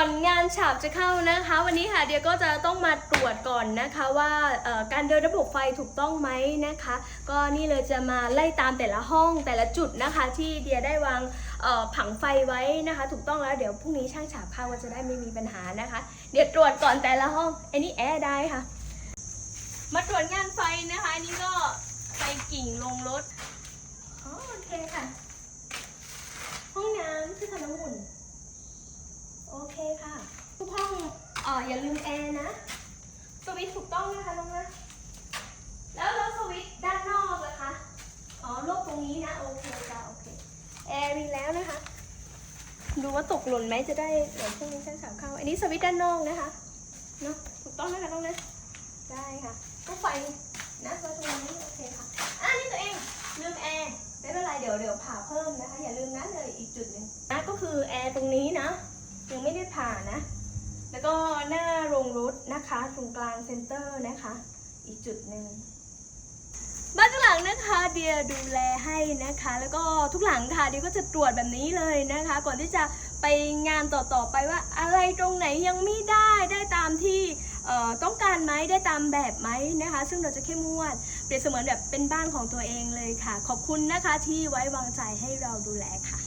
อนงานฉาบจะเข้านะคะ วันนี้ค่ะเดียก็จะต้องมาตรวจก่อนนะคะว่าการเดินระบบไฟถูกต้องไหมนะคะ ก็นี่เลยจะมาไล่ตามแต่ละห้องแต่ละจุดนะคะ ที่เดียได้วางผังไฟไว้นะคะ ถูกต้องแล้วเดี๋ยวพรุ่งนี้ช่างฉาบเข้าก็จะได้ไม่มีปัญหานะคะ เดี๋ยวตรวจก่อนแต่ละห้องอันนี้แอร์ได้ค่ะ มาตรวจงานไฟนะคะอันนี้ก็ไฟกิ่งลงรถอ๋อโอเคค่ะ ห้องน้ำที่ทำน้ำอุ่น โอเคค่ะ ทุกห้องอ่ออย่าลืมแอร์นะ สวิตช์ถูกต้องนะคะน้องนะแล้วแล้วสวิตช์ด้านนอกล่ะคะ อ๋อลบตรงนี้นะ โอเคจ้ะโอเค แอร์มีแล้วนะคะ ดูว่าตกหล่นไหมจะได้เดี๋ยวพรุ่งนี้ช่างสาวเข้า อันนี้สวิตช์ด้านนอกนะคะ เนอะถูกต้องนะคะน้องนะ ได้ค่ะก็ไฟนะไฟตรงนี้โอเคค่ะ อะนี่ตัวเองลืมแอร์ไม่เป็นไรเดี๋ยวเดี๋ยวผ่าเพิ่มนะคะ อย่าลืมนะเลยอีกจุดหนึ่งนะก็คือแอร์ตรงนี้นะยังไม่ได้ผ่านะ แล้วก็หน้าโร งรถนะคะตรงกลางเซ็นเตอร์นะคะ อีกจุดหนึ่งบ้านหลังนะคะเดียดูแลให้นะคะ แล้วก็ทุกหลังค่ะเดียก็จะตรวจแบบนี้เลยนะคะ ก่อนที่จะไปงานต่อๆไปว่าอะไรตรงไหนยังไม่ได้ได้ตามที่ต้องการไหมได้ตามแบบไหมนะคะ ซึ่งเราจะเข้มงวดเปรียบเสมือนแบบเป็นบ้านของตัวเองเลยค่ะ ขอบคุณนะคะที่ไว้วางใจให้เราดูแลค่ะ